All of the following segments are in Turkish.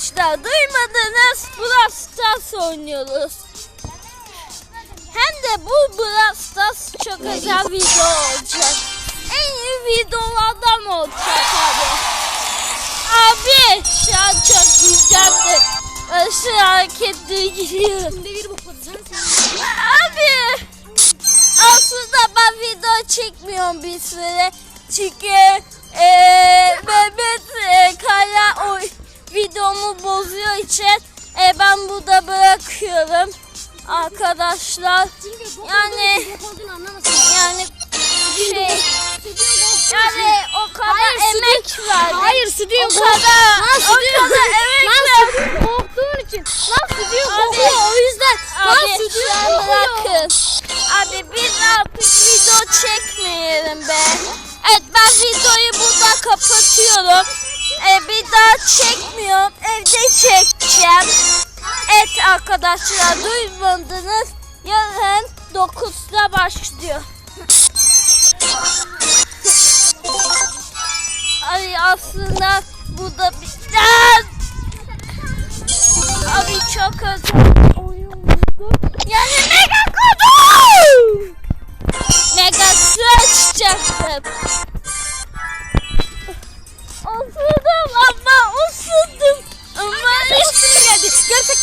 Arkadaşlar duymadınız Brawl Stars oynuyoruz. Hem de bu Brawl Stars çok özel video olacak. En iyi videolardan olacak abi. Abi şu an çok güzeldi. Aşırı hareketli sen Abi aslında ben video çekmiyorum bir süre. Çünkü eee Mehmet e, Kaya o videomu bozuyor için e, ben burada bırakıyorum. Arkadaşlar Yani- yani şey Stüdyo yani o kadar Hayır, stüdyo- emek verdim. Hayır stüdyo o kadar, Lan o stüdyo kadar emek Lan verdim. stüdyo korktuğun için. Lan stüdyo kokuyor o yüzden. Lan Abi stüdyo sen kokuyor. Abi biz artık video çekmeyelim be. Evet ben videoyu burada kapatıyorum. Ee, bir daha çekmiyorum. Evde çekeceğim. Evet arkadaşlar duymadınız. Yarın 9'da başlıyor. Ay aslında bu da bir... Abi çok özel oyundu. Yani mega kodu! Mega su açacaktım.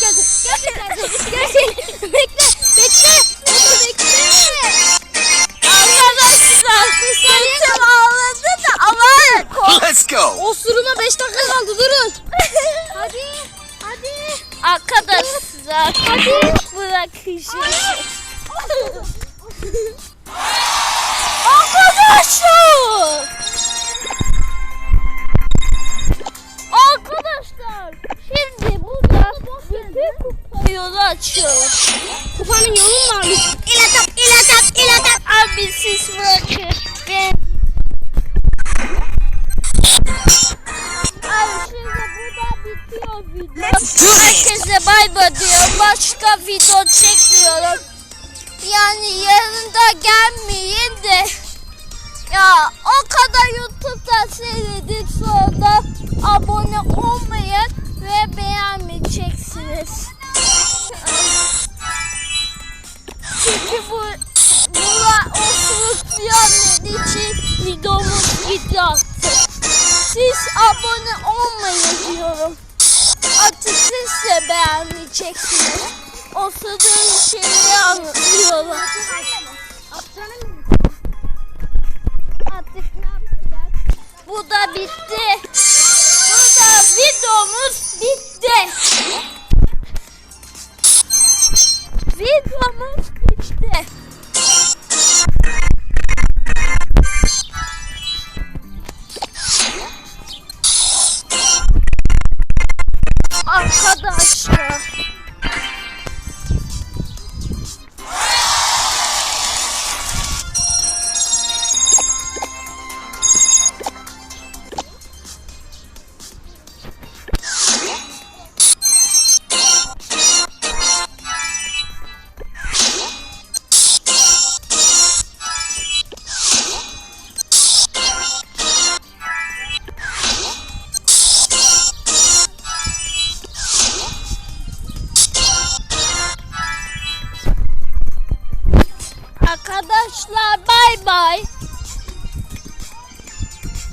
Gerçek geldi. Gerçek geldi. Gerçek. Bekle. Bekle. Bekle. Bekle. arkadaşlar götüm ağladı da ama kork- Let's go. Osuruma 5 dakika kaldı durun. Hadi. Hadi. Arkadaşlar hadi bırakacağım. Arkadaşlar! Yolu açıyorum. Kupanın yolu mu varmış? İlatap, ilatap, ilatap. Abi siz bırakın. Ben... Abi şimdi burada bitiyor video. Herkese bay bay diyor. Başka video çekmiyorum. Yani yarında gelmeyin de. Ya o kadar YouTube'da seyredip sonra abone olmayın ve beğenmeyeceksiniz. Çünkü bu buna oturup yanmadığı için videomuz gitti. Siz abone olmayın diyorum. Artık siz de beğenmeyeceksiniz. O sığdığım şeyleri anlatıyorum. Artık ne? Bu da bitti. Bu da videomuz bitti. Arkadaşlar Arkadaşlar bay bay.